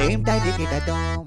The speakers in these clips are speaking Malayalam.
டேம் டாடி கிட்ட தோம்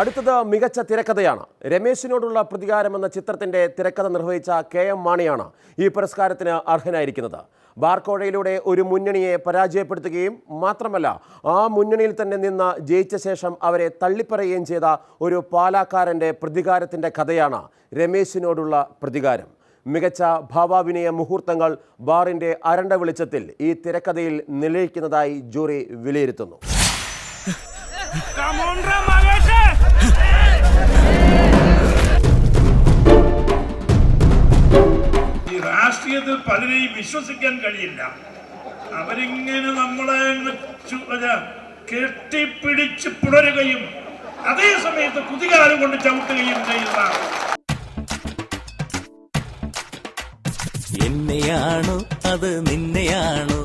അടുത്തത് മികച്ച തിരക്കഥയാണ്. രമേശിനോടുള്ള പ്രതികാരം എന്ന ചിത്രത്തിന്റെ തിരക്കഥ നിർവഹിച്ച കെ എം മാണിയാണ് ഈ പുരസ്കാരത്തിന് അർഹനായിരിക്കുന്നത്. ബാർക്കോഴയിലൂടെ ഒരു മുന്നണിയെ പരാജയപ്പെടുത്തുകയും മാത്രമല്ല ആ മുന്നണിയിൽ തന്നെ നിന്ന് ജയിച്ച ശേഷം അവരെ തള്ളിപ്പറയുകയും ചെയ്ത ഒരു പാലാക്കാരന്റെ പ്രതികാരത്തിന്റെ കഥയാണ് രമേശിനോടുള്ള പ്രതികാരം. മികച്ച ഭാവാഭിനയ മുഹൂർത്തങ്ങൾ ബാറിന്റെ അരണ്ട വെളിച്ചത്തിൽ ഈ തിരക്കഥയിൽ നിലയിക്കുന്നതായി ജൂറി വിലയിരുത്തുന്നു. പലരെയും വിശ്വസിക്കാൻ കഴിയില്ല. അവരിങ്ങനെ നമ്മളെ കെട്ടിപ്പിടിച്ച് പുണരുകയും അതേ സമയത്ത് കുതികാലം കൊണ്ട് ചവിട്ടുകയും ചെയ്യുന്നതാണ് എന്നെയാണോ അത് നിന്നെയാണോ?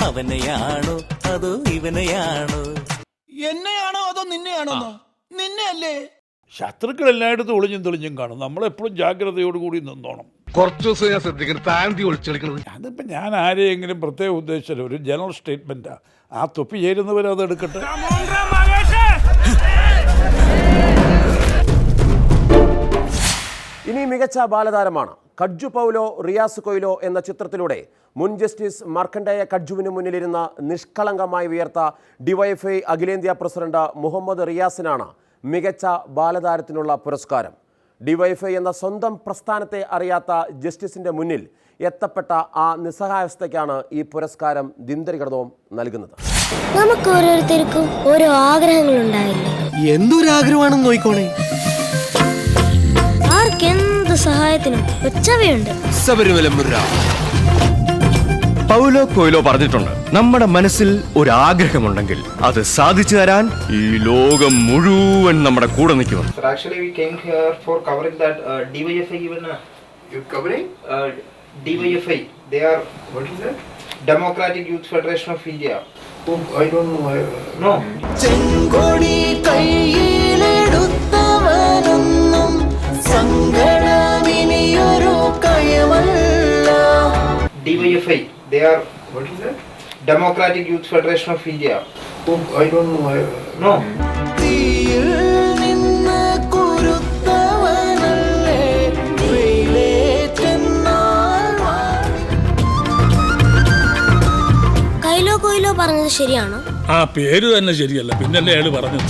അവനെയാണോ അതോ ഇവനെയാണോ? എന്നെയാണോ അതോ നിന്നെയാണോ നിന്നെയല്ലേ? ശത്രുക്കൾ എല്ലായിടത്തും ഒളിഞ്ഞും തെളിഞ്ഞും കാണും. നമ്മളെപ്പോഴും ജാഗ്രതയോടുകൂടി നിന്നോണം. കുറച്ചു ദിവസം ഞാൻ ശ്രദ്ധിക്കുന്നത് താന്തി ഒളിച്ചെടുക്കുന്നത് അതിപ്പോൾ ഞാൻ ആരെയെങ്കിലും പ്രത്യേകം ഉദ്ദേശിച്ചല്ലോ ഒരു ജനറൽ സ്റ്റേറ്റ്മെന്റാണ് ആ തൊപ്പി ചേരുന്നവർ അത് എടുക്കട്ടെ. ഇനി മികച്ച ബാലതാരമാണ്. കഡ്ജു പൗലോ റിയാസ് കൊയ്ലോ എന്ന ചിത്രത്തിലൂടെ മുൻ ജസ്റ്റിസ് മർക്കണ്ടേയ കഡ്ജുവിന് മുന്നിലിരുന്ന നിഷ്കളങ്കമായി ഉയർത്ത ഡിവൈഎഫ്ഐ അഖിലേന്ത്യാ പ്രസിഡന്റ് മുഹമ്മദ് റിയാസിനാണ് മികച്ച ബാലതാരത്തിനുള്ള പുരസ്കാരം. ഡിവൈഎഫ്ഐ എന്ന സ്വന്തം പ്രസ്ഥാനത്തെ അറിയാത്ത ജസ്റ്റിസിന്റെ മുന്നിൽ എത്തപ്പെട്ട ആ നിസ്സഹായവസ്ഥയ്ക്കാണ് ഈ പുരസ്കാരം ദിന്തരികടതവും നൽകുന്നത്. നമുക്ക് ഓരോരുത്തർക്കും ഓരോ ആഗ്രഹങ്ങളുണ്ടാവില്ലേ? എന്തൊരാഗ്രഹമാണെന്ന് നോയിക്കോണേ ആർക്കെന്ത് സഹായത്തിനും ഉച്ചവയുണ്ട് ശബരിമല മുര പൗലോ കൊയിലോ പറഞ്ഞിട്ടുണ്ട് നമ്മുടെ മനസ്സിൽ ഒരു ആഗ്രഹമുണ്ടെങ്കിൽ അത് സാധിച്ചു തരാൻ ഈ ലോകം മുഴുവൻ നമ്മുടെ കൂടെ നിൽക്കുമെന്ന് Sir, actually, we came here for covering that uh, DYFI even. Uh, You covering? uh, DYFI, they are. What is that? Democratic Youth Federation of India. I don't know. no. ചെങ്കൊടി കയ്യിലെടുത്തവനൊന്നും സങ്കടമിനിയൊരു കയമല്ല DYFI, they are. What is that? Democratic Youth Federation of India. Oh, I don't know. no. വെയിലേറ്റെന്നാൽ വാ കൈലോ കൊയിലോ പറഞ്ഞത് ശരിയാണോ ആ പേര് തന്നെ ശരിയല്ല പിന്നല്ലേ അയാൾ പറഞ്ഞു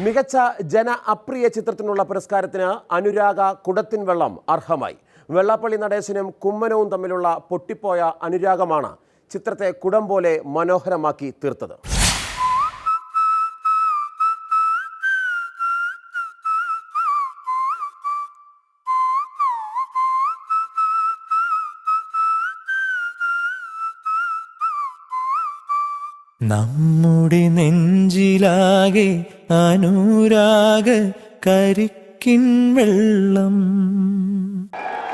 മികച്ച ജന അപ്രിയ ചിത്രത്തിനുള്ള പുരസ്കാരത്തിന് അനുരാഗ കുടത്തിൻ വെള്ളം അർഹമായി. വെള്ളാപ്പള്ളി നടേശനും കുമ്മനവും തമ്മിലുള്ള പൊട്ടിപ്പോയ അനുരാഗമാണ് ചിത്രത്തെ കുടം പോലെ മനോഹരമാക്കി തീർത്തത്. നമ്മുടെ നെഞ്ചിലാകെ അനുരാഗ കരിക്കിൻ വെള്ളം.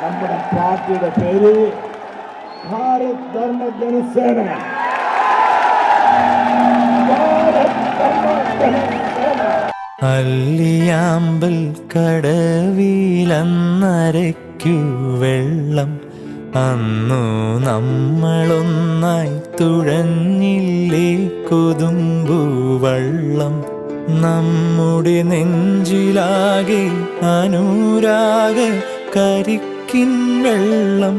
നമ്മുടെ പാർട്ടിയുടെ പേര് ഭാരത് ധർമ്മ ജനസേന. അല്ലിയാമ്പൽ കടവിലന്നരയ്ക്കു വെള്ളം. അന്നു നമ്മളൊന്നായി തുഴഞ്ഞില്ലേ കൊതുമ്പൂവള്ളം നമ്മുടെ നെഞ്ചിലാകെ അനുരാഗ കരിക്കിൻ വെള്ളം.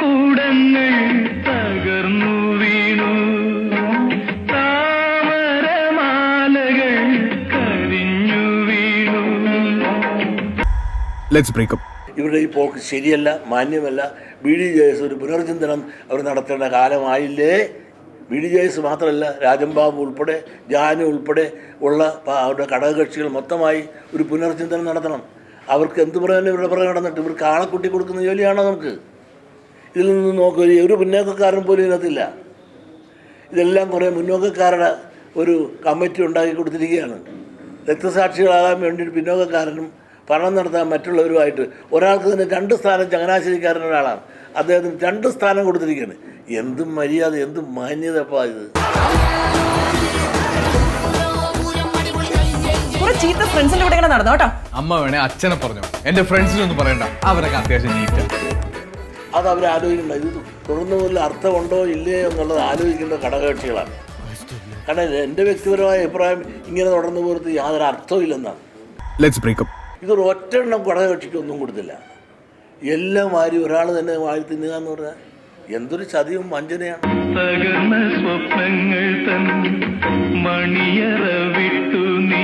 കൂടങ്ങൾ തകർന്നു വീണു. താമരമാലകൾ കരിഞ്ഞു വീണു. ലെറ്റ്സ് ബ്രേക്കപ്പ് ഇവരുടെ ഈ പോക്ക് ശരിയല്ല മാന്യമല്ല. ബി ഡി ജെ എസ് ഒരു പുനർചിന്തനം അവർ നടത്തേണ്ട കാലമായില്ലേ? ബി ഡി ജെ എസ് മാത്രമല്ല രാജംബാബു ഉൾപ്പെടെ ജാനു ഉൾപ്പെടെ ഉള്ള അവരുടെ ഘടകകക്ഷികൾ മൊത്തമായി ഒരു പുനർചിന്തനം നടത്തണം. അവർക്ക് എന്ത് പറയാനും ഇവരുടെ പുറകെ നടന്നിട്ട്? ഇവർക്ക് ആളെക്കുട്ടി കൊടുക്കുന്ന ജോലിയാണോ നമുക്ക്? ഇതിൽ നിന്ന് നോക്കുക ഒരു പിന്നോക്കക്കാരൻ പോലും ഇതിനകത്തില്ല. ഇതെല്ലാം കുറേ മുന്നോക്കക്കാരുടെ ഒരു കമ്മിറ്റി ഉണ്ടാക്കി കൊടുത്തിരിക്കുകയാണ്. രക്തസാക്ഷികളാകാൻ വേണ്ടി ഒരു പിന്നോക്കക്കാരനും പഠനം നടത്താൻ മറ്റുള്ളവരുമായിട്ട് ഒരാൾക്ക് തന്നെ രണ്ട് സ്ഥാനം ചങ്ങനാശ്ശേരിക്കാരൻ ഒരാളാണ്. അദ്ദേഹത്തിന് രണ്ട് സ്ഥാനം കൊടുത്തിരിക്കുകയാണ്. എന്തും മര്യാദ എന്തും മാന്യതപ്പാ ഇത്. കുറെ ചീത്ത ഫ്രണ്ട്സിന്റെ കൂടെ ഇങ്ങനെ നടന്നു കേട്ടോ? അമ്മ വേണേ അച്ഛനെ പറഞ്ഞു. എന്റെ ഫ്രണ്ട്സിനൊന്നും പറയണ്ട. അവരൊക്കെ അത്യാവശ്യം നീറ്റാ അത് അവർ ആലോചിക്കേണ്ട. ഇത് തുടർന്ന് മുതൽ അർത്ഥമുണ്ടോ ഇല്ലയോ എന്നുള്ളത് ആലോചിക്കേണ്ട ഘടകകക്ഷികളാണ്. കാരണം എന്റെ വ്യക്തിപരമായ അഭിപ്രായം ഇങ്ങനെ തുടർന്ന് പോലത്ത് യാതൊരു അർത്ഥവും ഇല്ലെന്നാണ്. ലെറ്റ്സ് ബ്രേക്കപ്പ് ഇതൊരു ഒറ്റെണ്ണം ഘടകകക്ഷിക്ക് ഒന്നും കൊടുത്തില്ല. എല്ലാം വാരി ഒരാൾ തന്നെ വാരി തിന്നുക എന്ന് പറഞ്ഞാൽ എന്തൊരു ചതിയും വഞ്ചനയാണ്. തകർന്ന സ്വപ്നങ്ങൾ തൻ മണിയറ വിട്ടു നീ.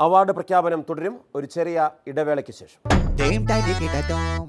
അവാർഡ് പ്രഖ്യാപനം തുടരും. ഒരു ചെറിയ ഇടവേളയ്ക്ക് ശേഷം.